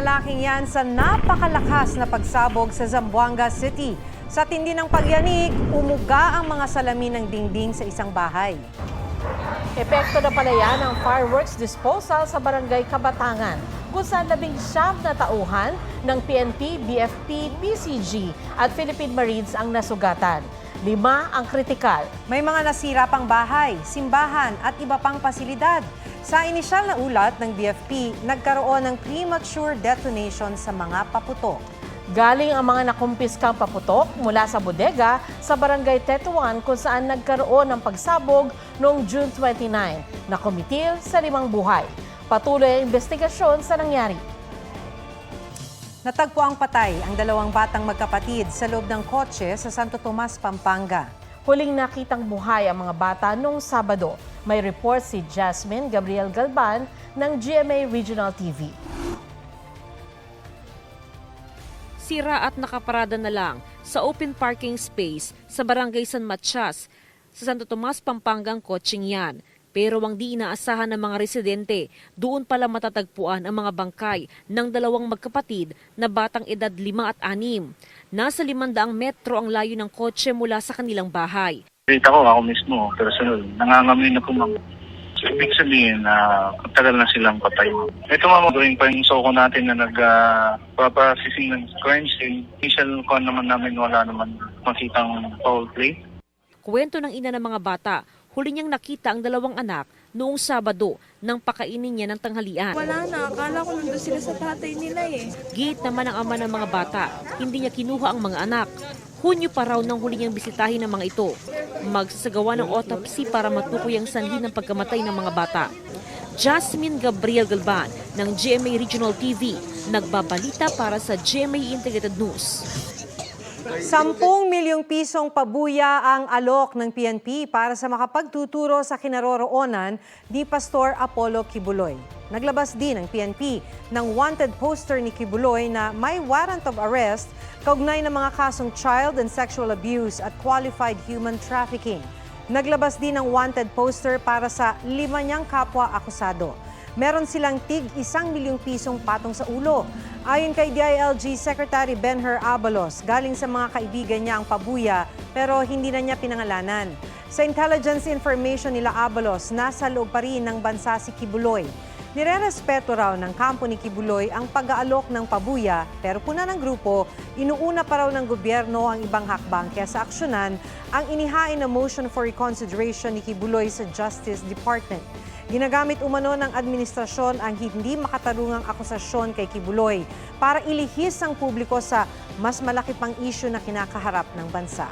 Ang lalaking yan sa napakalakas na pagsabog sa Zamboanga City. Sa tindi ng pagyanig, umuga ang mga salamin ng dingding sa isang bahay. Epekto na pala yan ng fireworks disposal sa barangay Kabatangan kung saan labing siyam na tauhan ng PNP, BFP, PCG at Philippine Marines ang nasugatan. Lima ang kritikal. May mga nasira pang bahay, simbahan at iba pang pasilidad. Sa inisyal na ulat ng BFP, nagkaroon ng premature detonation sa mga paputok. Galing ang mga nakumpiskang paputok mula sa bodega sa barangay Tetuan kung saan nagkaroon ng pagsabog noong June 29 na kumitil sa limang buhay. Patuloy ang investigasyon sa nangyari. Natagpo ang patay ang dalawang batang magkapatid sa loob ng kotse sa Santo Tomas, Pampanga. Huling nakitang buhay ang mga bata noong Sabado. May report si Jasmine Gabriel Galban ng GMA Regional TV. sira at nakaparada na lang sa open parking space sa Barangay San Matias sa Santo Tomas, Pampanga ang kotseng yan. Pero ang di inaasahan ng mga residente, doon pala matatagpuan ang mga bangkay ng dalawang magkapatid na batang edad 5 at 6. Nasa 500 metro ang layo ng kotse mula sa kanilang bahay. Kita ko ako mismo, personal, nangangamoy na po ma'am. So, ibig sabihin na tagal na silang patay. Ito ma'am, gawin pa yung soko natin na nag-processing ng crime scene. Initial con naman namin wala naman makitang foul play. Kwento ng ina ng mga bata, huli niyang nakita ang dalawang anak noong Sabado nang pakainin niya ng tanghalian. Wala na, akala ko nandun sila sa tatay nila eh. Gate naman ang ama ng mga bata, hindi niya kinuha ang mga anak. Hunyo pa raw nang huli niyang bisitahin ng mga ito. Magsasagawa ng autopsy para matukoy ang sanhi ng pagkamatay ng mga bata. Jasmine Gabriel Galban ng GMA Regional TV, nagbabalita para sa GMA Integrated News. Sampung milyong pisong pabuya ang alok ng PNP para sa makapagtuturo sa kinaroroonan ni Pastor Apollo Kibuloy. Naglabas din ang PNP ng wanted poster ni Kibuloy na may warrant of arrest kaugnay ng mga kasong child and sexual abuse at qualified human trafficking. Naglabas din ng wanted poster para sa lima niyang kapwa akusado. Meron silang tig isang milyong pisong patong sa ulo. Ayon kay DILG Secretary Benher Abalos, galing sa mga kaibigan niya ang pabuya pero hindi na niya pinangalanan. Sa intelligence information nila Abalos, nasa loob pa rin ng bansa si Kibuloy. Nirerespeto raw ng kampo ni Kibuloy ang pag-aalok ng pabuya pero puna ng grupo, inuuna pa raw ng gobyerno ang ibang hakbang kaya sa aksyonan ang inihain na motion for reconsideration ni Kibuloy sa Justice Department. Ginagamit umano ng administrasyon ang hindi makatarungang akusasyon kay Kibuloy para ilihis ang publiko sa mas malaki pang isyu na kinakaharap ng bansa.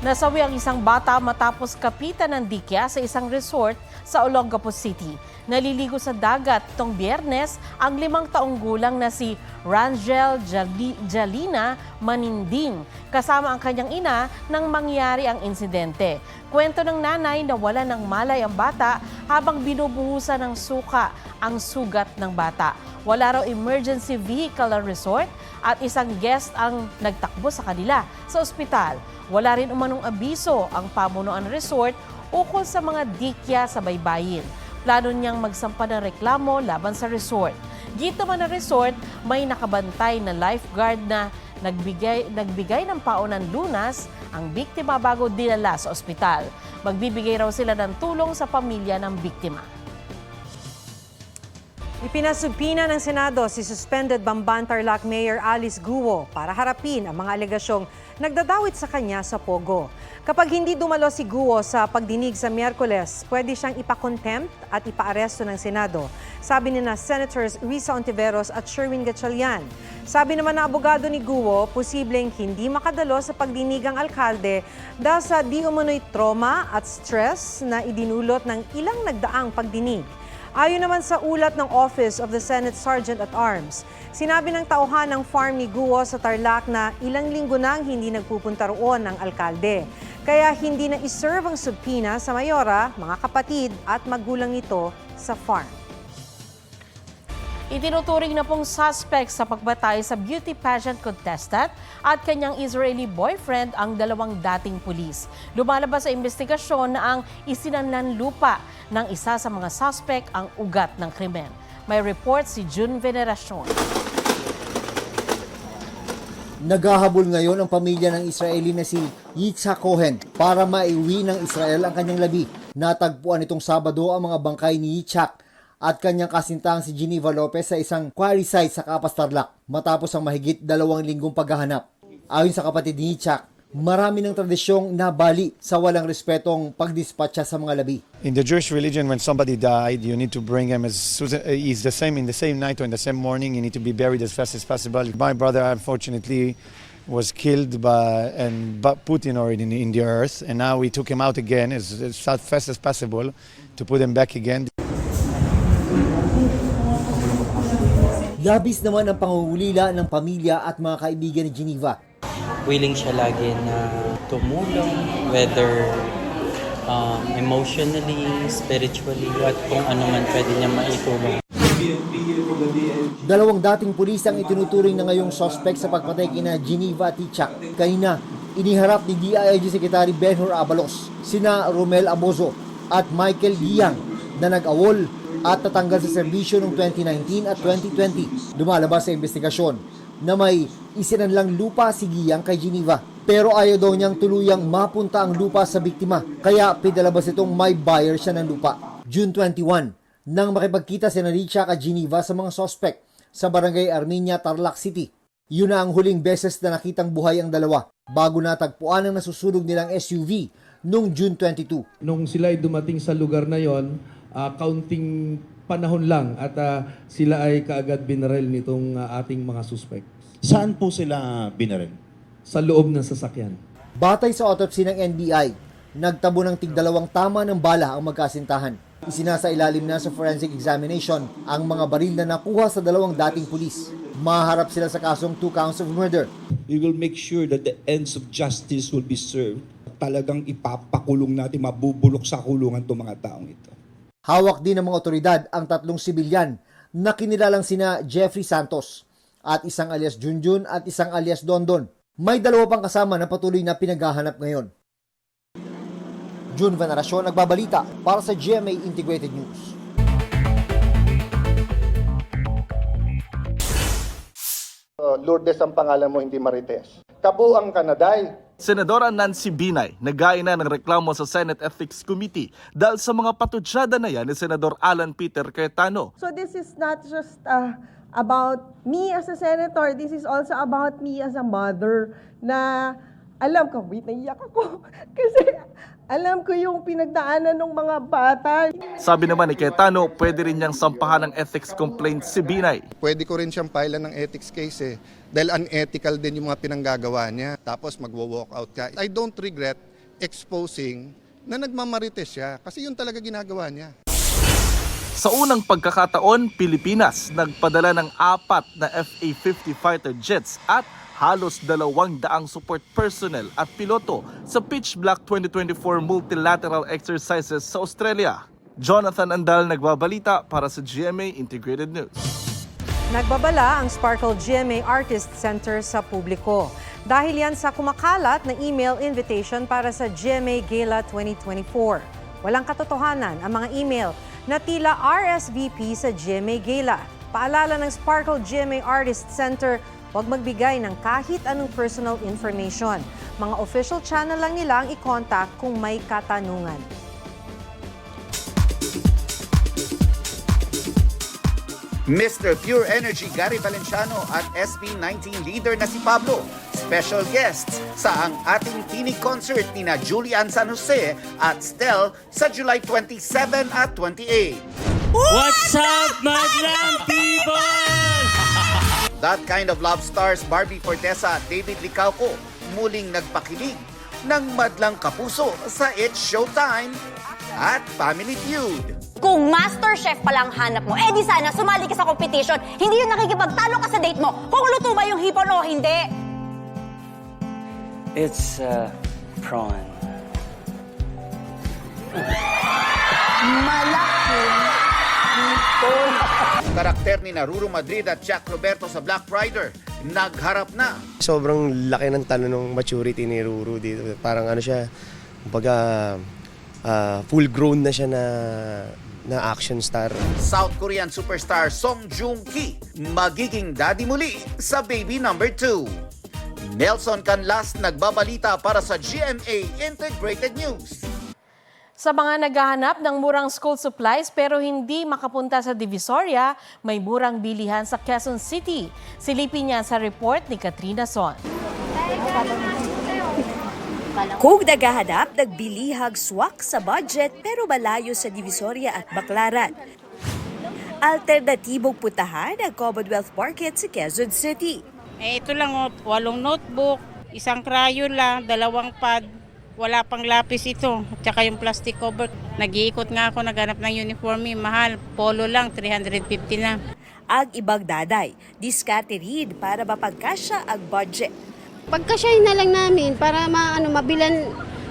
Nasawi ang isang bata matapos kapitan ng dikya sa isang resort sa Olongapo City. Naliligo sa dagat tong biyernes ang limang taong gulang na si Rangel Jali- Jalina Maninding kasama ang kanyang ina nang mangyari ang insidente. Kwento ng nanay na wala ng malay ang bata habang binubuhusan ng suka ang sugat ng bata. Wala raw emergency vehicle ang resort at isang guest ang nagtakbo sa kanila sa ospital. Wala rin umanong abiso ang pamunuan resort ukol sa mga dikya sa baybayin. Plano niyang magsampa ng reklamo laban sa resort. Dito man ng resort, may nakabantay na lifeguard na nagbigay, nagbigay ng paunan lunas ang biktima bago dinala sa ospital. Magbibigay raw sila ng tulong sa pamilya ng biktima. Ipinasubpina ng Senado si suspended Bamban Tarlac Mayor Alice Guo para harapin ang mga alegasyong nagdadawit sa kanya sa Pogo. Kapag hindi dumalo si Guo sa pagdinig sa Miyerkules, pwede siyang ipakontempt at ipaaresto ng Senado. Sabi ni na Senators Risa Ontiveros at Sherwin Gatchalian. Sabi naman na abogado ni Guo, posibleng hindi makadalo sa pagdinig ang alkalde dahil sa di umano'y trauma at stress na idinulot ng ilang nagdaang pagdinig. Ayon naman sa ulat ng Office of the Senate Sergeant at Arms, sinabi ng tauhan ng farm ni Guo sa Tarlac na ilang linggo nang hindi nagpupunta roon ng alkalde. Kaya hindi na iserve ang subpoena sa mayora, mga kapatid at magulang nito sa farm. Itinuturing na pong suspect sa pagbatay sa beauty pageant contestant at kanyang Israeli boyfriend ang dalawang dating pulis. Lumalabas sa investigasyon na ang isinanlan lupa ng isa sa mga suspect ang ugat ng krimen. May report si June Veneracion. Naghahabol ngayon ang pamilya ng Israeli na si Yitzhak Cohen para maiuwi ng Israel ang kanyang labi. Natagpuan itong Sabado ang mga bangkay ni Yitzhak at kanyang kasintang si Geneva Lopez sa isang quarry site sa Kapas Tarlac matapos ang mahigit dalawang linggong paghahanap. Ayon sa kapatid ni Yitzhak, marami ng tradisyong nabali sa walang respetong pagdispatcha sa mga labi. In the Jewish religion, when somebody died, you need to bring him as as he's the same in the same night or in the same morning. You need to be buried as fast as possible. My brother, unfortunately, was killed by and but put in already in, in the earth, and now we took him out again as, as fast as possible to put him back again. Labis naman ang pangungulila ng pamilya at mga kaibigan ni Geneva willing siya lagi na tumulong, whether um, emotionally, spiritually, at kung ano man pwede niya maitulong. Dalawang dating pulis ang itinuturing na ngayong suspect sa pagpatay kina Geneva at Tichak. Kanina, iniharap ni DILG Secretary Benhur Abalos, sina Romel Abozo at Michael Giang na nag-awol at tatanggal sa serbisyo noong 2019 at 2020. Lumalabas sa investigasyon na may isinanlang lupa si Giang kay Geneva. Pero ayaw daw niyang tuluyang mapunta ang lupa sa biktima. Kaya pinalabas itong may buyer siya ng lupa. June 21, nang makipagkita si Naricha at Geneva sa mga suspect sa barangay Armenia, Tarlac City. Yun na ang huling beses na nakitang buhay ang dalawa bago natagpuan ang nasusunog nilang SUV noong June 22. nung sila ay dumating sa lugar na yon, ah, counting panahon lang at ah, sila ay kaagad binarel nitong ah, ating mga suspect Saan po sila binaril? sa loob ng sasakyan. Batay sa autopsy ng NBI, nagtabo ng tigdalawang tama ng bala ang magkasintahan. Isinasa ilalim na sa forensic examination ang mga baril na nakuha sa dalawang dating pulis. Maharap sila sa kasong two counts of murder. we will make sure that the ends of justice will be served. Talagang ipapakulong natin, mabubulok sa kulungan itong mga taong ito. Hawak din ng mga otoridad ang tatlong sibilyan na kinilalang sina Jeffrey Santos at isang alias Junjun at isang alias Dondon. May dalawa pang kasama na patuloy na pinaghahanap ngayon. June Veneracion nagbabalita para sa GMA Integrated News. Uh, Lourdes ang pangalan mo, hindi Marites. Kabuang Kanaday. Senadora Nancy Binay nagaya na ng reklamo sa Senate Ethics Committee dahil sa mga patutsada na yan ni Senador Alan Peter Cayetano. So this is not just uh, about me as a senator, this is also about me as a mother na alam ko, wait, naiyak ako. Kasi alam ko yung pinagdaanan ng mga bata. Sabi naman ni Cayetano, pwede rin niyang sampahan ng ethics complaint si Binay. Pwede ko rin siyang filean ng ethics case eh. Dahil unethical din yung mga pinanggagawa niya. Tapos magwo-walk out ka. I don't regret exposing na nagmamarites siya. Kasi yun talaga ginagawa niya. Sa unang pagkakataon, Pilipinas nagpadala ng apat na FA-50 fighter jets at halos dalawang daang support personnel at piloto sa Pitch Black 2024 multilateral exercises sa Australia. Jonathan Andal nagbabalita para sa GMA Integrated News. Nagbabala ang Sparkle GMA Artist Center sa publiko. Dahil yan sa kumakalat na email invitation para sa GMA Gala 2024. Walang katotohanan ang mga email na tila RSVP sa GMA Gala. Paalala ng Sparkle GMA Artist Center, huwag magbigay ng kahit anong personal information. Mga official channel lang nila ang i-contact kung may katanungan. Mr. Pure Energy Gary Valenciano at SB19 leader na si Pablo. Special guests sa ang ating tinig concert ni na Julian San Jose at Stel sa July 27 at 28. What's up, madlang people? That kind of love stars Barbie Fortesa at David Licauco muling nagpakilig ng madlang kapuso sa It's Showtime at Family Feud. Kung master chef pa lang hanap mo, eh di sana sumali ka sa competition. Hindi yung nakikipagtalo ka sa date mo kung luto ba yung hipon o hindi. It's uh, prawn. Karakter ni Naruro Madrid at Jack Roberto sa Black Rider nagharap na. Sobrang laki ng talo ng maturity ni Ruru dito. Parang ano siya, kumbaga ah, full grown na siya na na action star. South Korean superstar Song Joong Ki magiging daddy muli sa baby number 2. Nelson Canlas nagbabalita para sa GMA Integrated News. Sa mga naghahanap ng murang school supplies pero hindi makapunta sa Divisoria, may murang bilihan sa Quezon City. Silipin niya sa report ni Katrina Son. Kung naghahanap, nagbilihag swak sa budget pero malayo sa Divisoria at Baclaran. Alternatibong putahan ang Commonwealth Market sa Quezon City. Eh, ito lang, oh, walong notebook, isang crayon lang, dalawang pad, wala pang lapis ito, at saka yung plastic cover. Nag-iikot nga ako, naghanap ng uniforme, mahal, polo lang, 350 na. Ang ibang daday, diskarte rin para mapagkasya ang budget. Pagkasyahin na lang namin para maano mabilan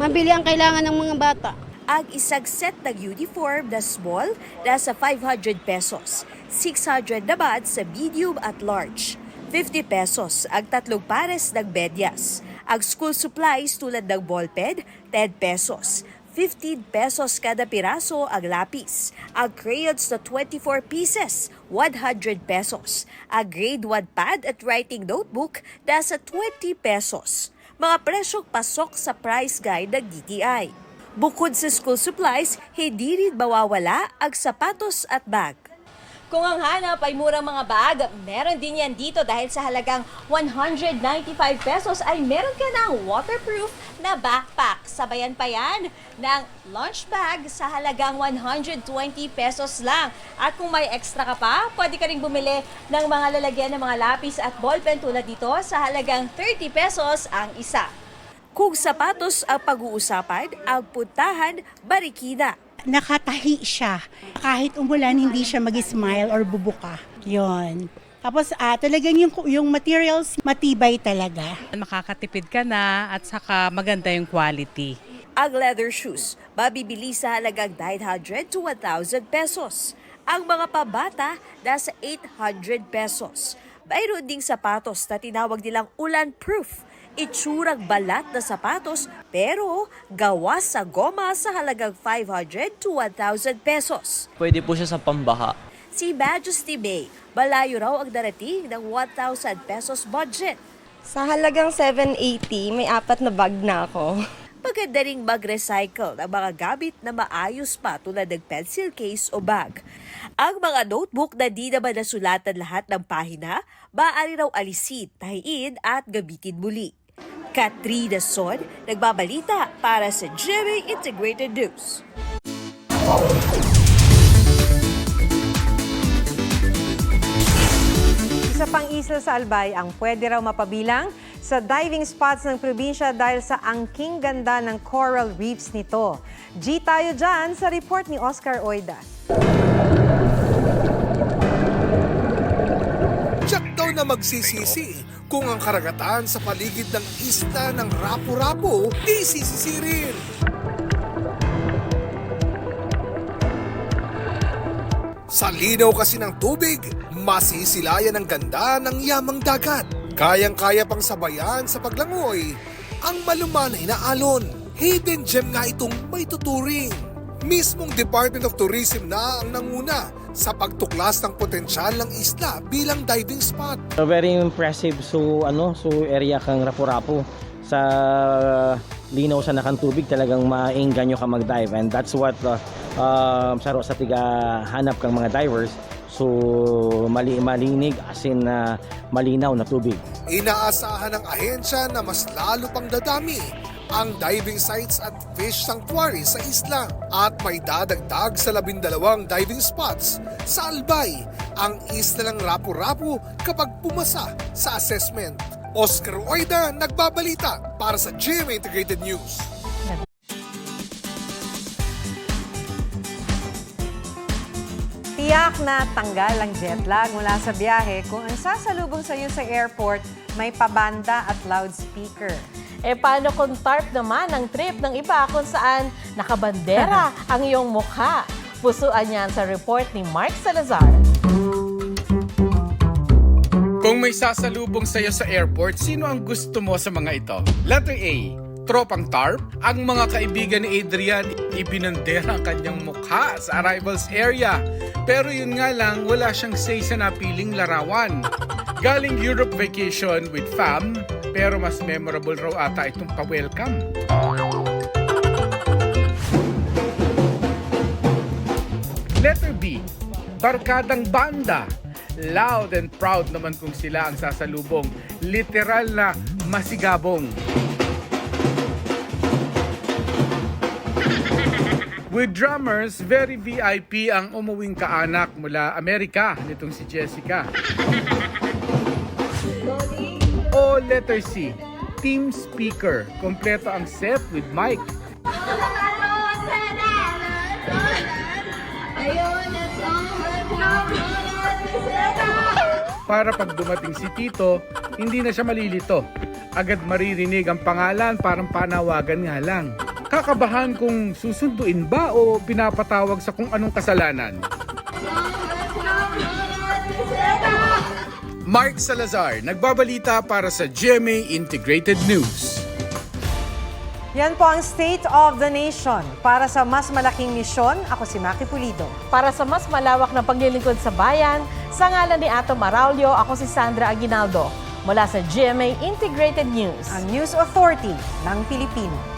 mabili ang kailangan ng mga bata. Ang isang set ng uniform na small nasa 500 pesos, 600 naman sa medium at large. 50 pesos ang tatlong pares ng medyas. Ang school supplies tulad ng ballpen, 10 pesos. 15 pesos kada piraso ang lapis. Ang crayons na 24 pieces, 100 pesos. Ang grade 1 pad at writing notebook, nasa 20 pesos. Mga presyong pasok sa price guide ng DTI. Bukod sa school supplies, hindi rin mawawala ang sapatos at bag. Kung ang hanap ay murang mga bag, meron din yan dito dahil sa halagang 195 pesos ay meron ka ng waterproof na backpack. Sabayan pa yan ng lunch bag sa halagang 120 pesos lang. At kung may extra ka pa, pwede ka rin bumili ng mga lalagyan ng mga lapis at ballpen tulad dito sa halagang 30 pesos ang isa. Kung sapatos ang pag-uusapan, ang puntahan, Marikina. Nakatahi siya. Kahit umulan, hindi siya mag-smile or bubuka. Yon. Tapos ah, talagang yung, yung materials matibay talaga. Makakatipid ka na at saka maganda yung quality. Ang leather shoes, mabibili sa halagang 900 to 1,000 pesos. Ang mga pabata, nasa 800 pesos. Mayroon ding sapatos na tinawag nilang ulan-proof. Itsurang balat na sapatos pero gawa sa goma sa halagang 500 to 1,000 pesos. Pwede po siya sa pambaha. Si Majesty May, malayo raw ang darating ng 1,000 pesos budget. Sa halagang 780, may apat na bag na ako. Maganda ring mag-recycle ng mga gamit na maayos pa tulad ng pencil case o bag. Ang mga notebook na di naman nasulatan lahat ng pahina, maaari raw alisin, tahiin at gamitin muli. Katrina Son, nagbabalita para sa GMA Integrated News. Isa pang isla sa Albay ang pwede raw mapabilang sa diving spots ng probinsya dahil sa angking ganda ng coral reefs nito. G tayo dyan sa report ni Oscar Oida. Tiyak daw na magsisisi kung ang karagatan sa paligid ng isla ng Rapu-Rapu di sisisirin. Sa linaw kasi ng tubig, masisilayan ang ganda ng yamang dagat. Kayang-kaya pang sabayan sa paglangoy ang malumanay na alon. Hidden gem nga itong may tuturing. Mismong Department of Tourism na ang nanguna sa pagtuklas ng potensyal ng isla bilang diving spot. Very impressive so ano so area kang Rapu-Rapu sa linaw sa nakang tubig talagang maingganyo ka mag-dive and that's what uh, uh, saro sa tiga hanap kang mga divers so mali malinig as in uh, malinaw na tubig. Inaasahan ng ahensya na mas lalo pang dadami ang diving sites at fish sanctuary sa isla at may dadagdag sa labindalawang diving spots sa Albay ang isla ng Rapu-Rapu kapag pumasa sa assessment. Oscar Oida nagbabalita para sa GMA Integrated News. Tiyak na tanggal ang jet lag mula sa biyahe kung ang sasalubong sa iyo sa airport may pabanda at loudspeaker. Eh paano kung tarp naman ang trip ng iba kung saan nakabandera ang iyong mukha? Pusuan yan sa report ni Mark Salazar. Kung may sasalubong sa'yo sa airport, sino ang gusto mo sa mga ito? Letter A, Tropang TARP, ang mga kaibigan ni Adrian ibinandera ang kanyang mukha sa arrivals area. Pero yun nga lang, wala siyang say sa napiling larawan. Galing Europe vacation with fam, pero mas memorable raw ata itong pa-welcome. Letter B, Barkadang Banda. Loud and proud naman kung sila ang sasalubong. Literal na masigabong. With drummers, very VIP ang umuwing kaanak mula Amerika nitong si Jessica. Letter C, team speaker. Kompleto ang set with mic. Para pag dumating si Tito, hindi na siya malilito. Agad maririnig ang pangalan parang panawagan nga lang. Kakabahan kung susunduin ba o pinapatawag sa kung anong kasalanan. Mark Salazar, nagbabalita para sa GMA Integrated News. Yan po ang State of the Nation. Para sa mas malaking misyon, ako si Maki Pulido. Para sa mas malawak na paglilingkod sa bayan, sa ngalan ni Ato Maraulio, ako si Sandra Aguinaldo. Mula sa GMA Integrated News. Ang News Authority ng Pilipino.